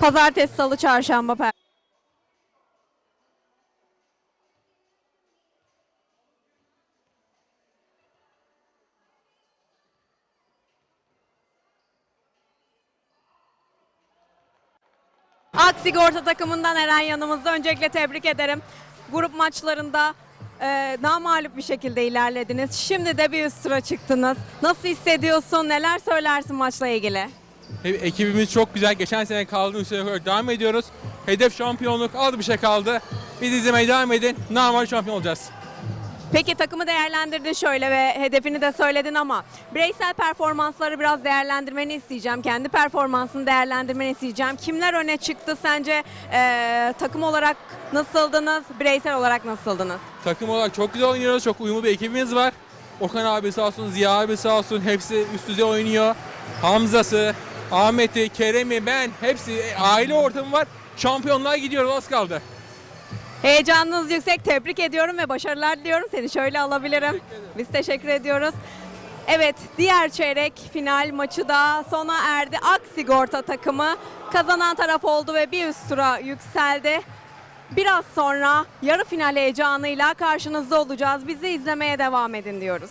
Pazartesi, salı, çarşamba, per- Ak takımından Eren yanımızda. Öncelikle tebrik ederim. Grup maçlarında e, namalip bir şekilde ilerlediniz. Şimdi de bir üst tura çıktınız. Nasıl hissediyorsun? Neler söylersin maçla ilgili? Ekibimiz çok güzel. Geçen sene kaldığımız süre olarak devam ediyoruz. Hedef şampiyonluk. Az bir şey kaldı. Biz izlemeye devam edin. Normal şampiyon olacağız. Peki takımı değerlendirdin şöyle ve hedefini de söyledin ama bireysel performansları biraz değerlendirmeni isteyeceğim. Kendi performansını değerlendirmeni isteyeceğim. Kimler öne çıktı sence? E, takım olarak nasıldınız? Bireysel olarak nasıldınız? Takım olarak çok güzel oynuyoruz. Çok uyumlu bir ekibimiz var. Okan abi sağ olsun, Ziya abi sağ olsun. Hepsi üst düzey oynuyor. Hamza'sı, Ahmet'i, Kerem'i, ben hepsi e, aile ortamı var. Şampiyonluğa gidiyoruz az kaldı. Heyecanınız yüksek. Tebrik ediyorum ve başarılar diliyorum. Seni şöyle alabilirim. Biz teşekkür ediyoruz. Evet, diğer çeyrek final maçı da sona erdi. Ak Sigorta takımı kazanan taraf oldu ve bir üst tura yükseldi. Biraz sonra yarı final heyecanıyla karşınızda olacağız. Bizi izlemeye devam edin diyoruz.